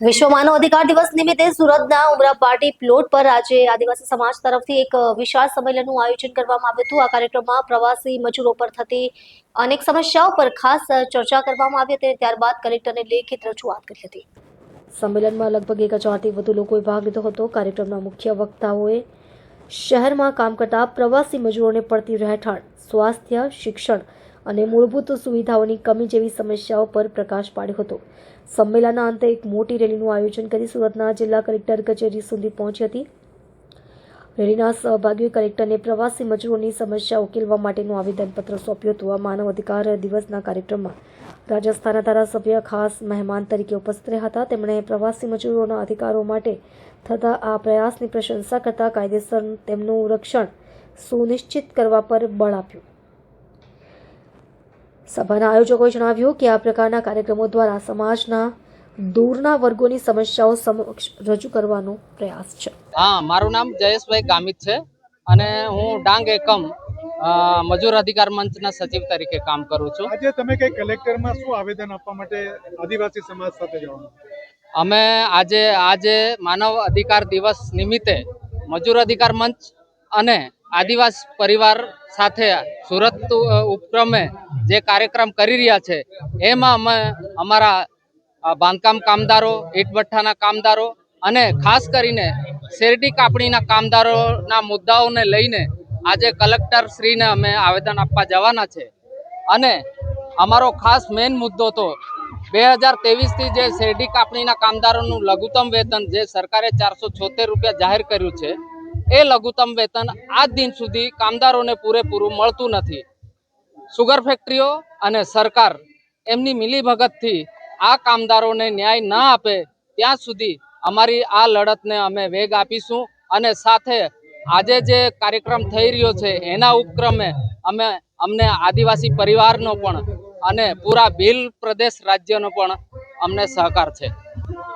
વિશ્વ માનવ અધિકાર દિવસ નિમિત્તે સુરતના ઉમરા પાર્ટી પ્લોટ પર આજે આદિવાસી સમાજ તરફથી એક વિશાળ સંમેલનનું આયોજન કરવામાં આવ્યું હતું. આ કાર્યક્રમમાં પ્રવાસી મજૂરો પર થતી અનેક સમસ્યાઓ પર ખાસ ચર્ચા કરવામાં આવી હતી ત્યારબાદ કલેક્ટરને લેખિત રજૂઆત કરી હતી. સંમેલનમાં લગભગ એક હજારથી વધુ લોકોએ ભાગ લીધો હતો. કાર્યક્રમના મુખ્ય વક્તાઓએ શહેરમાં કામ કરતા પ્રવાસી મજૂરોને પડતી રહેઠાણ, સ્વાસ્થ્ય, શિક્ષણ અને મૂળભૂત સુવિધાઓની કમી જેવી સમસ્યાઓ પર પ્રકાશ પાડ્યો હતો. સંમેલનના અંતે એક મોટી રેલીનું આયોજન કરી સુરતના જિલ્લા કલેક્ટર કચેરી સુધી પહોંચી હતી. રેલીના સહભાગીઓએ કલેક્ટરને પ્રવાસી મજૂરોની સમસ્યા ઉકેલવા માટેનું આવેદનપત્ર સોંપ્યું હતું. આ માનવ અધિકાર દિવસના કાર્યક્રમમાં રાજસ્થાનના ધારાસભ્ય ખાસ મહેમાન તરીકે ઉપસ્થિત રહ્યા હતા. તેમણે પ્રવાસી મજૂરોના અધિકારો માટે થતા આ પ્રયાસની પ્રશંસા કરતા કાયદેસર તેમનું રક્ષણ સુનિશ્ચિત કરવા પર બળ આપ્યું. સભાના આયોજકોએ જણાવ્યું કે આ પ્રકારના કાર્યક્રમો દ્વારા સમાજના દૂરના વર્ગોની સમસ્યાઓ સમક્ષ રજૂ કરવાનો પ્રયાસ છે. હા મારું નામ જયેશભાઈ ગામિત છે અને હું ડાંગ એકમ મજૂર અધિકાર મંચના સચિવ તરીકે કામ કરું છું. આજે તમે કઈ કલેક્ટરમાં શું આવેદન આપવા માટે આદિવાસી સમાજ સાથે જવાનું? અમે આજે આજે માનવ અધિકાર દિવસ નિમિત્તે મજૂર અધિકાર મંચ અને આદિવાસી પરિવાર સાથે સુરત ઉપક્રમે જે કાર્યક્રમ કરી રહ્યા છે, એમાં અમે અમારા બાંધકામ કામદારો, ઈટભઠ્ઠાના કામદારો અને ખાસ કરીને શેરડી કાપણીના કામદારોના મુદ્દાઓને લઈને આજે કલેક્ટર શ્રીને અમે આવેદન આપવા જવાના છે. અને અમારો ખાસ મેઇન મુદ્દો તો બે હજાર ત્રેવીસથી જે શેરડી કાપણીના કામદારોનું લઘુત્તમ વેતન જે સરકારે ચારસો છોતેર રૂપિયા જાહેર કર્યું છે એ લઘુત્તમ વેતન આજ દિન સુધી કામદારોને પૂરેપૂરું મળતું નથી. સુગર ફેક્ટરીઓ અને સરકાર એમની મિલીભગતથી આ કામદારોને ન્યાય ન આપે ત્યાં સુધી અમારી આ લડતને અમે વેગ આપીશું અને સાથે આજે જે કાર્યક્રમ થઈ રહ્યો છે એના ઉપક્રમે અમે અમને આદિવાસી પરિવારનો પણ અને પૂરા ભીલ પ્રદેશ રાજ્યનો પણ અમને સહકાર છે.